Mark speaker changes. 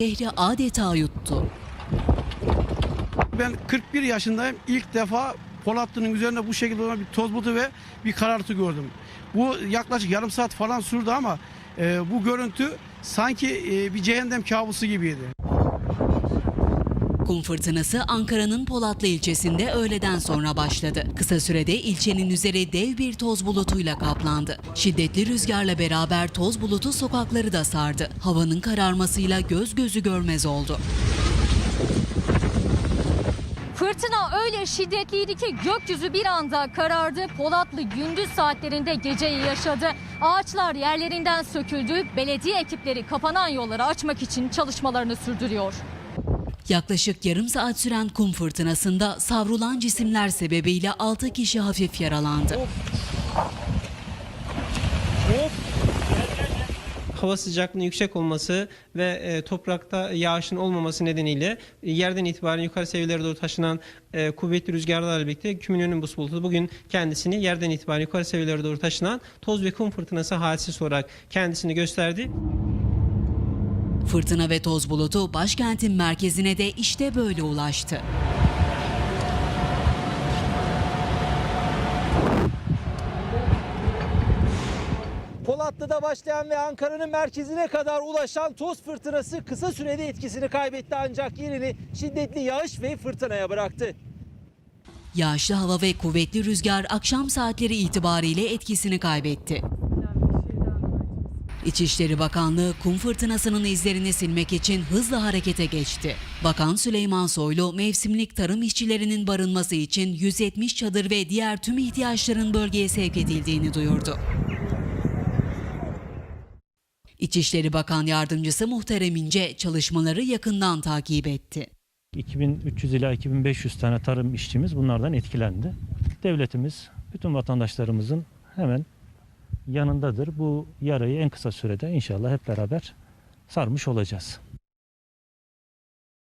Speaker 1: Şehri adeta yuttu.
Speaker 2: Ben 41 yaşındayım. İlk defa Polatlı'nın üzerinde bu şekilde olan bir toz bulutu ve bir karartı gördüm. Bu yaklaşık yarım saat falan sürdü ama e, bu görüntü sanki e, bir cehennem kabusu gibiydi.
Speaker 1: Kum fırtınası Ankara'nın Polatlı ilçesinde öğleden sonra başladı. Kısa sürede ilçenin üzeri dev bir toz bulutuyla kaplandı. Şiddetli rüzgarla beraber toz bulutu sokakları da sardı. Havanın kararmasıyla göz gözü görmez oldu.
Speaker 3: Fırtına öyle şiddetliydi ki gökyüzü bir anda karardı. Polatlı gündüz saatlerinde geceyi yaşadı. Ağaçlar yerlerinden söküldü. Belediye ekipleri kapanan yolları açmak için çalışmalarını sürdürüyor.
Speaker 1: Yaklaşık yarım saat süren kum fırtınasında savrulan cisimler sebebiyle 6 kişi hafif yaralandı.
Speaker 4: hava sıcaklığının yüksek olması ve e, toprakta yağışın olmaması nedeniyle yerden itibaren yukarı seviyelere doğru taşınan e, kuvvetli rüzgarlarla birlikte kümülonimbus bulutu bugün kendisini yerden itibaren yukarı seviyelere doğru taşınan toz ve kum fırtınası hadisesi olarak kendisini gösterdi.
Speaker 1: Fırtına ve toz bulutu başkentin merkezine de işte böyle ulaştı.
Speaker 5: Polatlı'da başlayan ve Ankara'nın merkezine kadar ulaşan toz fırtınası kısa sürede etkisini kaybetti ancak yerini şiddetli yağış ve fırtınaya bıraktı.
Speaker 1: Yağışlı hava ve kuvvetli rüzgar akşam saatleri itibariyle etkisini kaybetti. İçişleri Bakanlığı kum fırtınasının izlerini silmek için hızlı harekete geçti. Bakan Süleyman Soylu mevsimlik tarım işçilerinin barınması için 170 çadır ve diğer tüm ihtiyaçların bölgeye sevk edildiğini duyurdu. İçişleri Bakan Yardımcısı Muhterem İnce çalışmaları yakından takip etti.
Speaker 6: 2300 ila 2500 tane tarım işçimiz bunlardan etkilendi. Devletimiz bütün vatandaşlarımızın hemen yanındadır. Bu yarayı en kısa sürede inşallah hep beraber sarmış olacağız.